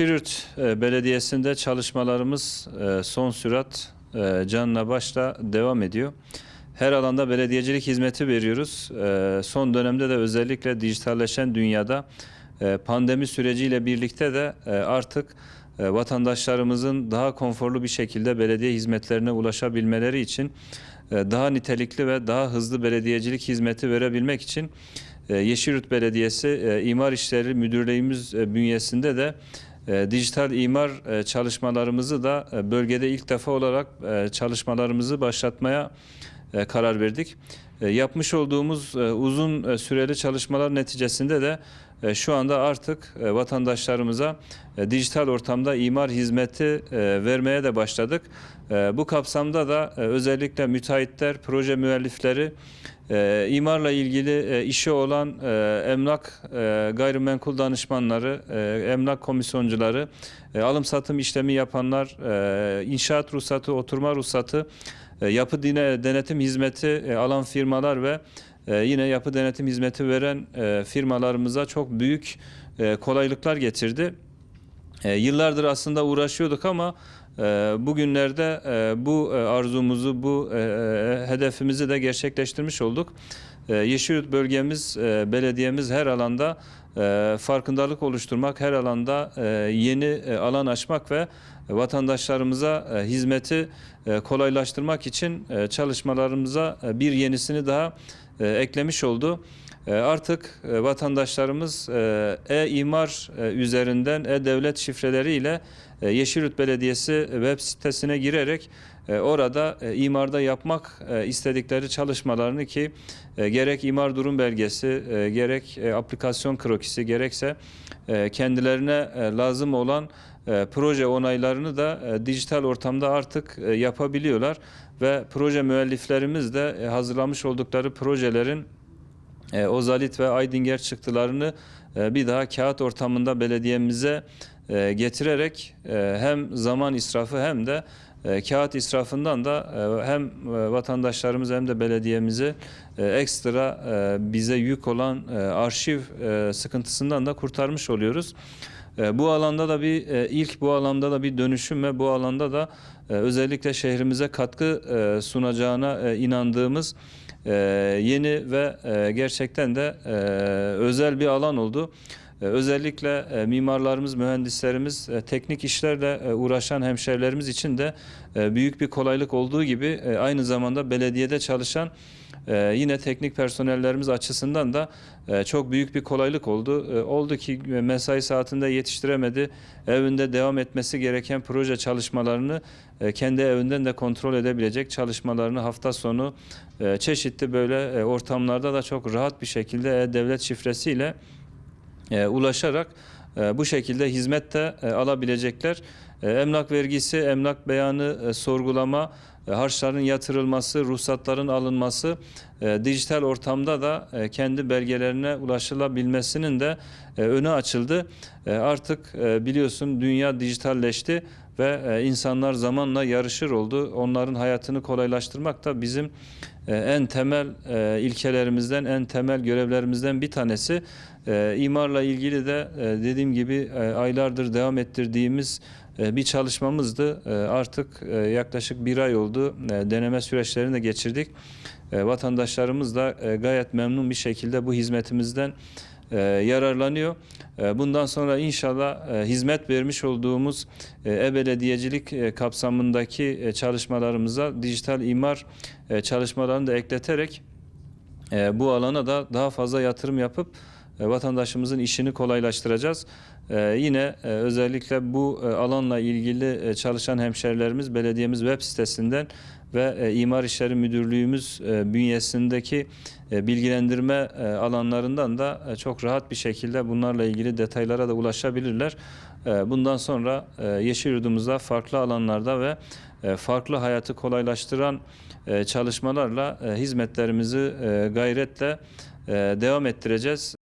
Yeşilyurt e, Belediyesi'nde çalışmalarımız e, son sürat e, canla başla devam ediyor. Her alanda belediyecilik hizmeti veriyoruz. Son dönemde de özellikle dijitalleşen dünyada pandemi süreciyle birlikte de artık vatandaşlarımızın daha konforlu bir şekilde belediye hizmetlerine ulaşabilmeleri için daha nitelikli ve daha hızlı belediyecilik hizmeti verebilmek için Yeşilyurt Belediyesi İmar İşleri Müdürlüğümüz bünyesinde de e, dijital imar e, çalışmalarımızı da e, bölgede ilk defa olarak e, çalışmalarımızı başlatmaya karar verdik. E, Yapmış olduğumuz e, uzun e, süreli çalışmalar neticesinde de şu anda artık vatandaşlarımıza dijital ortamda imar hizmeti vermeye de başladık. Bu kapsamda da özellikle müteahhitler, proje müellifleri, imarla ilgili işi olan emlak gayrimenkul danışmanları, emlak komisyoncuları, alım satım işlemi yapanlar, inşaat ruhsatı, oturma ruhsatı, yapı dine, denetim hizmeti e, alan firmalar ve e, yine yapı denetim hizmeti veren e, firmalarımıza çok büyük e, kolaylıklar getirdi. E, yıllardır aslında uğraşıyorduk ama e, bugünlerde e, bu e, arzumuzu, bu e, e, hedefimizi de gerçekleştirmiş olduk. E, Yeşilyurt bölgemiz, e, belediyemiz her alanda e, farkındalık oluşturmak, her alanda e, yeni alan açmak ve vatandaşlarımıza hizmeti kolaylaştırmak için çalışmalarımıza bir yenisini daha eklemiş oldu. E, Artık e, vatandaşlarımız e, e-imar e, üzerinden e-devlet şifreleriyle Yeşilyurt Belediyesi web sitesine girerek orada imarda yapmak istedikleri çalışmalarını ki gerek imar durum belgesi, gerek aplikasyon krokisi, gerekse kendilerine lazım olan proje onaylarını da dijital ortamda artık yapabiliyorlar. Ve proje müelliflerimiz de hazırlamış oldukları projelerin e, Ozalit ve Aydinger çıktılarını e, bir daha kağıt ortamında belediyemize e, getirerek e, hem zaman israfı hem de e, kağıt israfından da e, hem e, vatandaşlarımız hem de belediyemizi e, ekstra e, bize yük olan e, arşiv e, sıkıntısından da kurtarmış oluyoruz. E, Bu alanda da bir e, ilk bu alanda da bir dönüşüm ve bu alanda da e, özellikle şehrimize katkı e, sunacağına e, inandığımız yeni ve e, gerçekten de e, özel bir alan oldu. E, Özellikle e, mimarlarımız, mühendislerimiz, e, teknik işlerle uğraşan hemşerilerimiz için de büyük bir kolaylık olduğu gibi aynı zamanda belediyede çalışan yine teknik personellerimiz açısından da çok büyük bir kolaylık oldu. Oldu ki mesai saatinde yetiştiremedi, evinde devam etmesi gereken proje çalışmalarını kendi evinden de kontrol edebilecek çalışmalarını hafta sonu çeşitli böyle ortamlarda da çok rahat bir şekilde e-devlet şifresiyle ulaşarak e, bu şekilde hizmet de e, alabilecekler. E, emlak vergisi, emlak beyanı, e, sorgulama, e, harçların yatırılması, ruhsatların alınması, dijital ortamda da kendi belgelerine ulaşılabilmesinin de önü açıldı. Artık biliyorsun dünya dijitalleşti ve insanlar zamanla yarışır oldu. Onların hayatını kolaylaştırmak da bizim en temel ilkelerimizden, en temel görevlerimizden bir tanesi. İmarla ilgili de dediğim gibi aylardır devam ettirdiğimiz bir çalışmamızdı. E, artık e, yaklaşık bir ay oldu. E, deneme süreçlerini de geçirdik. Vatandaşlarımız da e, gayet memnun bir şekilde bu hizmetimizden e, yararlanıyor. Bundan sonra inşallah hizmet vermiş olduğumuz e-belediyecilik kapsamındaki çalışmalarımıza dijital imar çalışmalarını da ekleterek bu alana da daha fazla yatırım yapıp e, vatandaşımızın işini kolaylaştıracağız. E, yine e, özellikle bu e, alanla ilgili e, çalışan hemşerilerimiz belediyemiz web sitesinden ve e, İmar İşleri Müdürlüğümüz e, bünyesindeki e, bilgilendirme e, alanlarından da e, çok rahat bir şekilde bunlarla ilgili detaylara da ulaşabilirler. E, bundan sonra e, Yeşilyurt'umuzda farklı alanlarda ve e, farklı hayatı kolaylaştıran e, çalışmalarla e, hizmetlerimizi e, gayretle e, devam ettireceğiz.